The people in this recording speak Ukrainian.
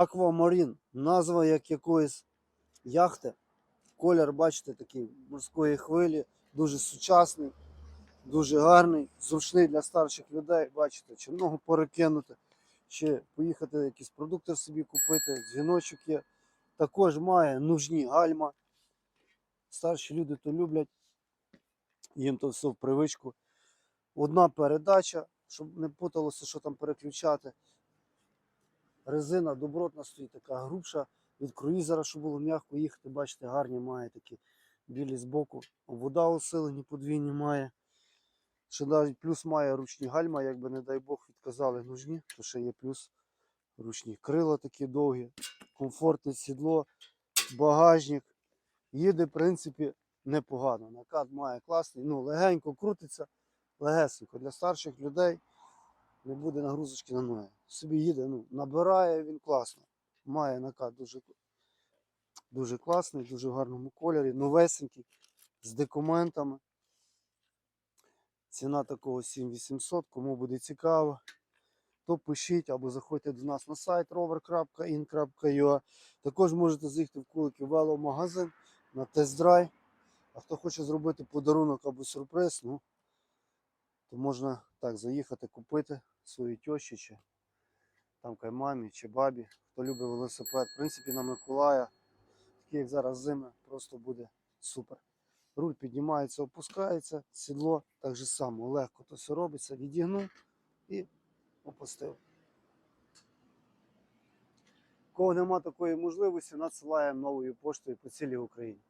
Аквамарін. Назва як якоїсь яхти. Колір, бачите, такий морської хвилі, дуже сучасний, дуже гарний, зручний для старших людей. Бачите, чи ногу перекинути, чи поїхати якісь продукти собі купити, дзвіночок є. Також має нужні гальма. Старші люди то люблять. Їм то все в привичку. Одна передача, щоб не путалося, що там переключати. Резина добротна стоїть, така грубша від круїзера, щоб було м'яко їхати. Бачите, гарні має такі білі збоку. Вода усилені подвійні має. Ще навіть плюс має ручні гальма, якби, не дай Бог, відказали нужні, то ще є плюс ручні крила такі довгі, комфортне сідло, багажник. Їде, в принципі, непогано. Накат має класний, ну, легенько крутиться, легесенько. Для старших людей не буде нагрузочки на ноги. Собі їде, ну, набирає він класно. Має накат дуже, дуже класний, дуже в гарному кольорі, новесенький, з документами. Ціна такого 7800, кому буде цікаво, то пишіть або заходьте до нас на сайт rover.in.ua. Також можете заїхати в Куликів веломагазин на тест-драйв. А хто хоче зробити подарунок або сюрприз, ну, то можна так заїхати, купити своїй тьощі, чи там кай мамі, чи бабі, хто любить велосипед. В принципі, на Миколая, такі як зараз зими, просто буде супер. Руль піднімається, опускається, сідло так же само, легко то все робиться, відігнув і опустив. Кого нема такої можливості, надсилаємо новою поштою по цілій Україні.